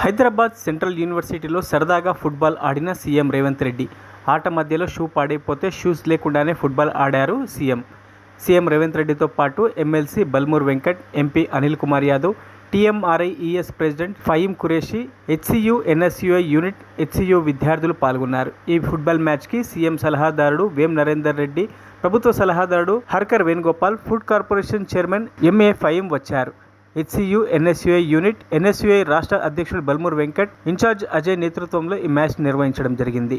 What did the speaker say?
Hyderabad central యూనివర్సిటీలో సరదాగా football ఆడిన సీఎం రేవంత్ రెడ్డి. ఆట మధ్యలో షూ పాడైపోతే షూస్ లేకుండానే ఫుట్బాల్ ఆడారు సీఎం. సీఎం రేవంత్ రెడ్డితో పాటు MLC Balmoor Venkat MP Anil Kumar Yadav TMRI ES president Fayeem Qureshi HCU NSUI unit HCU విద్యార్థులు పాల్గొన్నారు. ఈ ఫుట్బాల్ మ్యాచ్కి సీఎం సలహాదారుడు వేం నరేందర్ రెడ్డి ప్రభుత్వ సలహాదారుడు Harkar Venugopal food corporation chairman MA Fayeem వచ్చారు. హెచ్సియు ఎన్ఎస్యుఐ యూనిట్ ఎన్ఎస్యుఐ రాష్ట్ర అధ్యక్షుడు బల్మూర్ వెంకట్ ఇన్ఛార్జ్ అజయ్ నేతృత్వంలో ఈ మ్యాచ్ నిర్వహించడం జరిగింది.